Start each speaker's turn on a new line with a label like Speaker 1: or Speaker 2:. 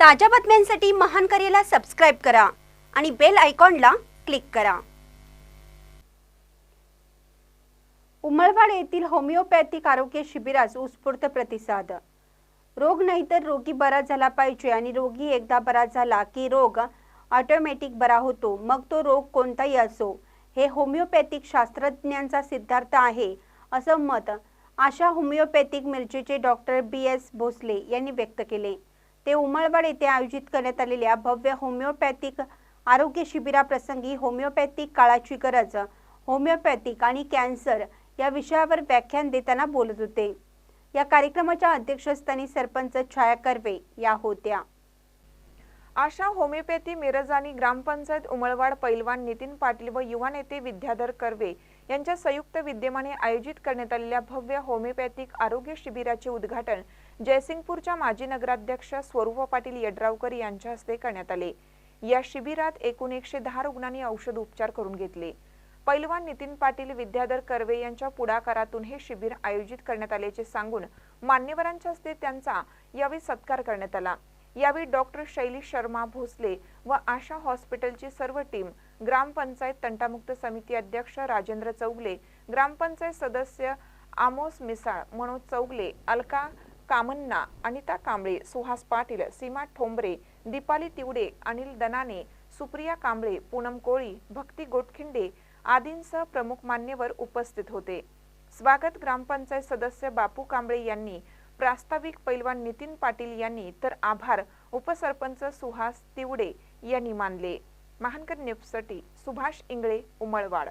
Speaker 1: ताज्या बातम्यांसाठी महान करेला सबस्क्राईब करा आणि बेल आयकॉनला क्लिक करा. उमळवाड येथील होमिओपॅथिक आरोग्य शिबिरास उत्स्फूर्त प्रतिसाद. रोग नाही तर रोगी बरा झाला पाहिजे आणि रोगी एकदा बरा झाला की रोग ऑटोमॅटिक बरा होतो. मग तो रोग कोणताही असो हे होमिओपॅथिक शास्त्रज्ञांचा सिद्धार्थ आहे असं मत आशा होमिओपॅथिक मिरचीचे डॉक्टर बी एस भोसले यांनी व्यक्त केले. ते उमळवाड येथे आयोजित करण्यात आलेल्या भव्य होमिओपॅथिक आरोग्य शिबिराप्रसंगी होमिओपॅथिक काळाची गरज होमिओपॅथिक आणि कॅन्सर या विषयावर व्याख्यान देताना बोलत होते. या कार्यक्रमाच्या अध्यक्षस्थानी सरपंच छाया कर्वे या होत्या.
Speaker 2: आशा होमिओपॅथी मिरज आणि ग्रामपंचायत उमळवाड पैलवान नितीन पाटील व युवा नेते विद्याधर कर्वे यांच्या संयुक्त विद्यमाने आयोजित करण्यात आलेल्या भव्य होमिओपॅथिक आरोग्य शिबिराचे उद्घाटन जयसिंगपूरच्या माजी नगराध्यक्ष स्वरूप पाटील यड्रावकर यांच्या हस्ते करण्यात आले. या शिबिरात एकूण एकशे दहा रुग्णांनी औषध उपचार करून घेतले. पैलवान नितीन पाटील विद्याधर कर्वे यांच्या पुढाकारातून हे शिबिर आयोजित करण्यात आल्याचे सांगून मान्यवरांच्या हस्ते त्यांचा यावेळी सत्कार करण्यात आला. यावेळी डॉक्टर शैली शर्मा भोसले व आशा हॉस्पिटलची सर्व टीम ग्रामपंचायत तंटामुक्त समिती अध्यक्ष राजेंद्र चौगले ग्रामपंचायत सदस्य आमोस मिसाळ मनोज चौगले अलका कामन्ना अनिता कांबळे सुहास पाटील सीमा ठोंबरे दीपाली तिवडे अनिल दनाने सुप्रिया कांबळे पूनम कोळी भक्ती गोटखिंडे आदींसह प्रमुख मान्यवर उपस्थित होते. स्वागत ग्रामपंचायत सदस्य बापू कांबळे यांनी प्रास्ताविक पैलवान नितीन पाटील यांनी तर आभार उपसरपंच सुहास तिवडे यांनी मानले. महानकर न्यूजसाठी सुभाष इंगळे उमळवाड.